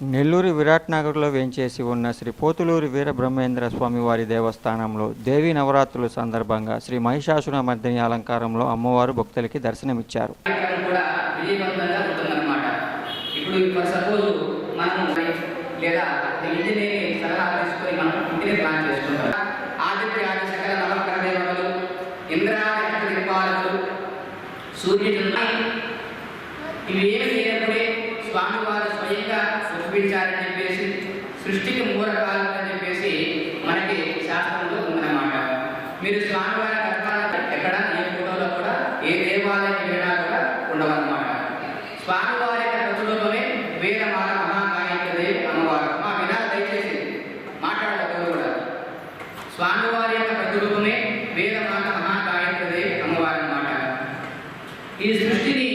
నెల్లూరు విరాట్ నగర్లో వేంచేసి ఉన్న శ్రీ పోతులూరి వీరబ్రహ్మేంద్ర స్వామివారి దేవస్థానంలో దేవి నవరాత్రుల సందర్భంగా శ్రీ మహిషాసుర మర్దిని అలంకారంలో అమ్మవారు భక్తులకి దర్శనమిచ్చారు. కార్యక్రమం కూడా సూర్యుడు ఇవి ఏమి లేనప్పుడే స్వామివారు ఉద్భించాలని చెప్పేసి సృష్టికి మూలకాలు అని చెప్పేసి మనకి శాస్త్రంలో ఉందన్నమాట. మీరు స్వామివారి కల్పన ఎక్కడ ఏ ఫోటోలో కూడా ఏ దేవాలయం వెళ్ళినా కూడా ఉండవన్నమాట. స్వామివారి కథలోనే ప్రతిరూపమే వేదమాల మహాగాయత్రి అమ్మవారు. మా వినాలు దయచేసి మాట్లాడలేదు కూడా స్వామివారి యొక్క ప్రతిరూపమే వేదమాత మహాగాయత్రి అమ్మవారు అన్నమాట. ఈ సృష్టిని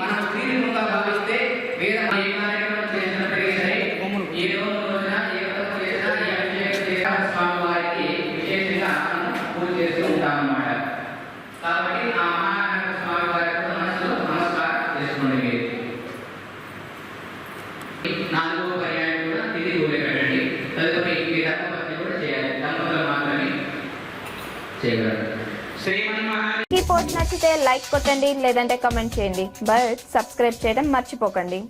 మనం స్త్రీ రూపంగా భావిస్తే వేద నమస్కారం చేసుకోండి నాలుగో పర్యాయం కూడా తిరిగి ఊరే పెట్టండి. తదుపరి ఈ ధర్మపత్ని కూడా చేయాలి. దంపతులు మాత్రమే చేయగలరు శ్రీమన్మహా ఈ పోస్ట్ నచ్చితే లైక్ కొట్టండి లేదంటే కమెంట్ చేయండి. బట్ సబ్స్క్రైబ్ చేయడం మర్చిపోకండి.